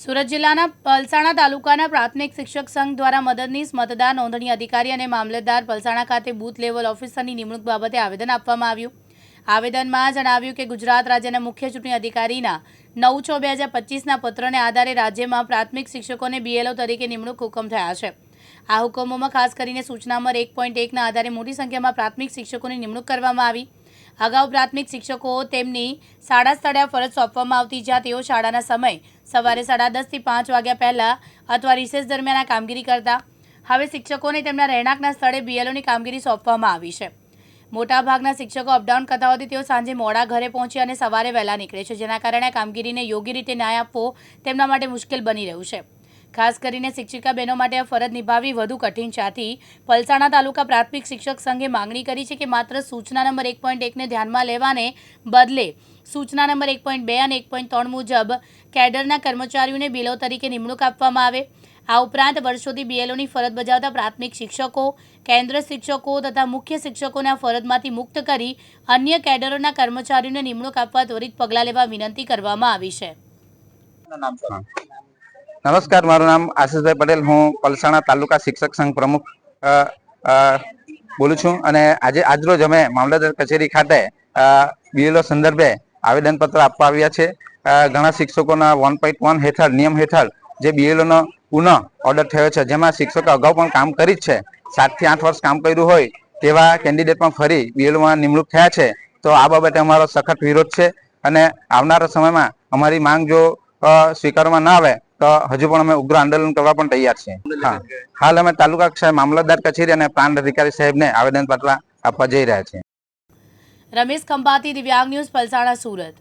સુરત જિલ્લાના પલસાણા તાલુકાના પ્રાથમિક શિક્ષક સંઘ દ્વારા મદદનીશ મતદાર નોંધણી અધિકારી અને મામલતદાર પલસાણા ખાતે બૂથ લેવલ ઓફિસરની નિમણૂક બાબતે આવેદન આપવામાં આવ્યું. આવેદનમાં જણાવ્યું કે ગુજરાત રાજ્યના મુખ્ય ચૂંટણી અધિકારીના નવ છ બે હજાર પચીસના પત્રને આધારે રાજ્યમાં પ્રાથમિક શિક્ષકોને બીએલઓ તરીકે નિમણૂક હુકમ થયા છે. આ હુકમોમાં ખાસ કરીને સૂચના નંબર એક પોઈન્ટ એકના આધારે મોટી સંખ્યામાં પ્રાથમિક શિક્ષકોની નિમણૂક કરવામાં આવી. અગાઉ પ્રાથમિક શિક્ષકો તેમની શાળા સ્થળે ફરજ સોંપવામાં આવતી જ્યાં તેઓ શાળાના સમય સવારે સાડા દસથી પાંચ વાગ્યા પહેલાં અથવા રિસેસ દરમિયાન આ કામગીરી કરતા. હવે શિક્ષકોને તેમના રહેણાંકના સ્થળે બીએલઓની કામગીરી સોંપવામાં આવી છે. મોટાભાગના શિક્ષકો અપડાઉન કરતા હોવાથી તેઓ સાંજે મોડા ઘરે પહોંચી અને સવારે વહેલા નીકળે છે, જેના કારણે કામગીરીને યોગ્ય રીતે ન્યાય આપવો તેમના માટે મુશ્કેલ બની રહ્યું છે. ખાસ કરીને શિક્ષિકા બહેનો માટે આ ફરજ નિભાવવી વધુ કઠિન છે. આથી પલસાણા તાલુકા પ્રાથમિક શિક્ષક સંઘે માંગણી કરી છે કે માત્ર સૂચના નંબર એક પોઈન્ટ એકને ધ્યાનમાં લેવાને બદલે સૂચના નંબર એક પોઈન્ટ બે અને એક પોઈન્ટ ત્રણ મુજબ કેડરના કર્મચારીઓને બિલો તરીકે નિમણૂક આપવામાં આવે. આ ઉપરાંત વર્ષોથી બીએલઓની ફરજ બજાવતા પ્રાથમિક શિક્ષકો, કેન્દ્ર શિક્ષકો તથા મુખ્ય શિક્ષકોને આ ફરજમાંથી મુક્ત કરી અન્ય કેડરોના કર્મચારીઓને નિમણૂક આપવા ત્વરિત પગલાં લેવા વિનંતી કરવામાં આવી છે. નમસ્કાર, મારું નામ આશીષભાઈ પટેલ. હું પલસાણા તાલુકા શિક્ષક સંઘ પ્રમુખ બોલું છું અને આજે, આજરોજ અમે મામલતદાર કચેરી ખાતે બીએલઓ સંદર્ભે આવેદનપત્ર આપવા આવ્યા છે. ઘણા શિક્ષકોના વન પોઈન્ટ વન હેઠળ, નિયમ હેઠળ જે બીએલઓનો પુનઃ ઓર્ડર થયો છે, જેમાં શિક્ષકો અગાઉ પણ કામ કરી જ છે. સાતથી આઠ વર્ષ કામ કર્યું હોય તેવા કેન્ડિડેટ પણ ફરી બીએલઓમાં નિમણૂક થયા છે. તો આ બાબતે અમારો સખત વિરોધ છે અને આવનારા સમયમાં અમારી માંગ જો સ્વીકારવામાં ના આવે તો હજુ પણ અમે ઉગ્ર આંદોલન કરવા પણ તૈયાર છે હા. હાલ અમે તાલુકા કક્ષાએ મામલતદાર કચેરી અને પ્રાંત અધિકારી સાહેબને આવેદનપત્ર આપવા જઈ રહ્યા છીએ. રમેશ ખંભાતી દિવ્યાંગ ન્યૂઝ પલસાણા સુરત.